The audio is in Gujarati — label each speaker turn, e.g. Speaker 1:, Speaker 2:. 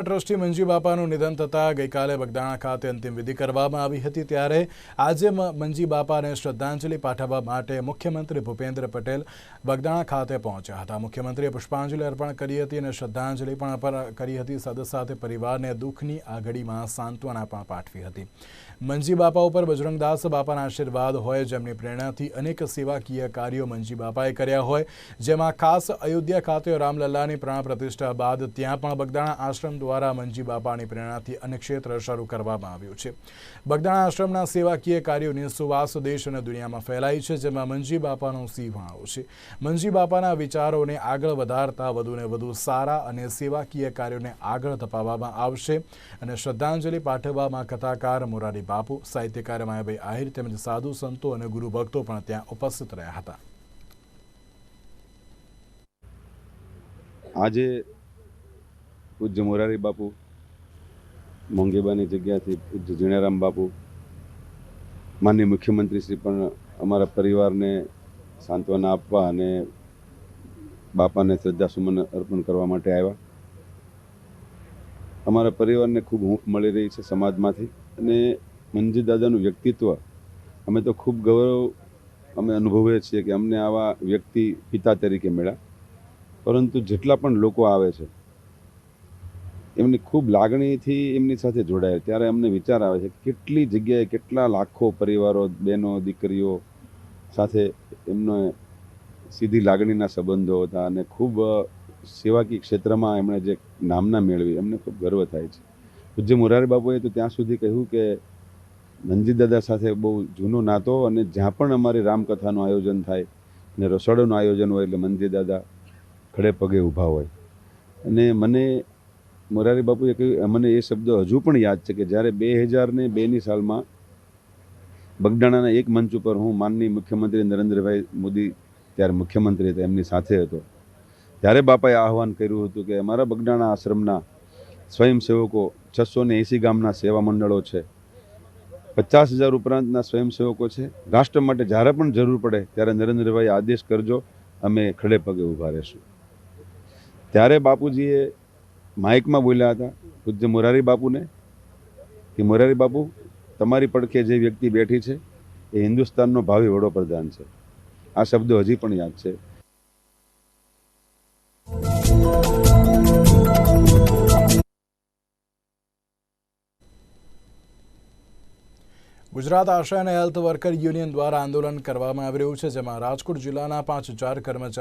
Speaker 1: ટ્રસ્ટી મંજી બાપાનું નિધન થતાં ગઈકાલે બગદાણા ખાતે અંતિમ વિધિ કરવામાં આવી હતી. ત્યારે આજે મંજી બાપાને શ્રદ્ધાંજલિ પાઠવવા માટે મુખ્યમંત્રી ભૂપેન્દ્ર પટેલ બગદાણા ખાતે પહોંચ્યા હતા. મુખ્યમંત્રીએ પુષ્પાંજલિ અર્પણ કરી હતી અને શ્રદ્ધાંજલિ પણ કરી હતી. સાથે પરિવારને દુઃખની આ ઘડીમાં સાંત્વના પણ પાઠવી હતી. મંજી બાપા ઉપર બજરંગદાસ બાપાના આશીર્વાદ હોય જેમની પ્રેરણાથી અનેક સેવાકીય કાર્યો મંજી બાપાએ કર્યા હોય. જેમાં ખાસ અયોધ્યા ખાતે રામલલ્લાની પ્રાણ પ્રતિષ્ઠા બાદ ત્યાં પણ બગદાણા આશ્રમ દ્વારા મંજી બાપાની પ્રેરણાથી અનેક શરૂ કરવામાં આવ્યું છે. બગદાણા આશ્રમના સેવાકીય કાર્યોની સુવાસ દેશ અને દુનિયામાં ફેલાઈ છે, જેમાં મંજી બાપાનો સિંહવાળો છે. મંજી બાપાના વિચારોને આગળ વધારતા વધુને વધુ સારા અને સેવાકીય કાર્યોને આગળ ધપાવવામાં આવશે અને શ્રદ્ધાંજલિ પાઠવવામાં કથાકાર મોરારી બાપુ, સાહિત્યકાર માયાભાઈ આહિર તેમજ સાધુ સંતો અને ગુરુ ભક્તો પણ ત્યાં ઉપસ્થિત રહ્યા હતા.
Speaker 2: આજે પૂજ્ય મોરારી બાપુ, મોંઘેબાની જગ્યાથી પૂજ્ય જીણારામ બાપુ માનનીય મુખ્યમંત્રી શ્રી પણ અમારા પરિવારને સાંત્વના આપવા અને બાપાને શ્રદ્ધાસુમન અર્પણ કરવા માટે આવ્યા. અમારા પરિવારને ખૂબ હૂંફ મળી રહી છે સમાજમાંથી અને મંજી દાદાનું વ્યક્તિત્વ અમે તો ખૂબ ગૌરવ અમે અનુભવીએ છીએ કે અમને આવા વ્યક્તિ પિતા તરીકે મળ્યા. પરંતુ જેટલા પણ લોકો આવે છે એમની ખૂબ લાગણીથી એમની સાથે જોડાયેલ ત્યારે અમને વિચાર આવે છે કેટલી જગ્યાએ કેટલા લાખો પરિવારો, બહેનો, દીકરીઓ સાથે એમને સીધી લાગણીના સંબંધો હતા અને ખૂબ સેવાકીય ક્ષેત્રમાં એમણે જે નામના મેળવી, એમને ખૂબ ગર્વ થાય છે. પૂજ્ય મોરારી બાપુએ તો ત્યાં સુધી કહ્યું કે નંજી દાદા સાથે બહુ જૂનો નાતો અને જ્યાં પણ અમારી રામકથાનું આયોજન થાય ને રસોડાનું આયોજન હોય એટલે મંજી દાદા ખડે પગે ઊભા હોય. અને મને મોરારી બાપુએ કહ્યું મને એ શબ્દ હજુ પણ યાદ છે કે જ્યારે બે હજાર ને બેની સાલમાં બગડાણાના એક મંચ ઉપર હું માનની મુખ્યમંત્રી નરેન્દ્રભાઈ મોદી ત્યારે મુખ્યમંત્રી હતા, એમની સાથે હતો. ત્યારે બાપાએ આહવાન કર્યું હતું કે અમારા બગડાણા આશ્રમના સ્વયંસેવકો છસો ને એંસી ગામના સેવા મંડળો છે. પચાસ હજાર ઉપરાંતના સ્વયંસેવકો છે. રાષ્ટ્ર માટે જ્યારે પણ જરૂર પડે ત્યારે નરેન્દ્રભાઈ આદેશ કરજો, અમે ખડે પગે ઊભા રહેશું. ત્યારે બાપુજીએ માઇકમાં બોલ્યા હતા. પૂજ્ય મોરારી બાપુને, કે મોરારી બાપુ, તમારી પડખે જે વ્યક્તિ બેઠી છે, એ હિન્દુસ્તાનનો ભાવિ વડોપ્રધાન છે. આ શબ્દો હજી પણ યાદ છે.
Speaker 1: ગુજરાત આશા અને હેલ્થ વર્કર યુનિયન દ્વારા આંદોલન કરવામાં આવી રહ્યું છે, જેમાં રાજકોટ જિલ્લાના પાંચ હજાર કર્મચારી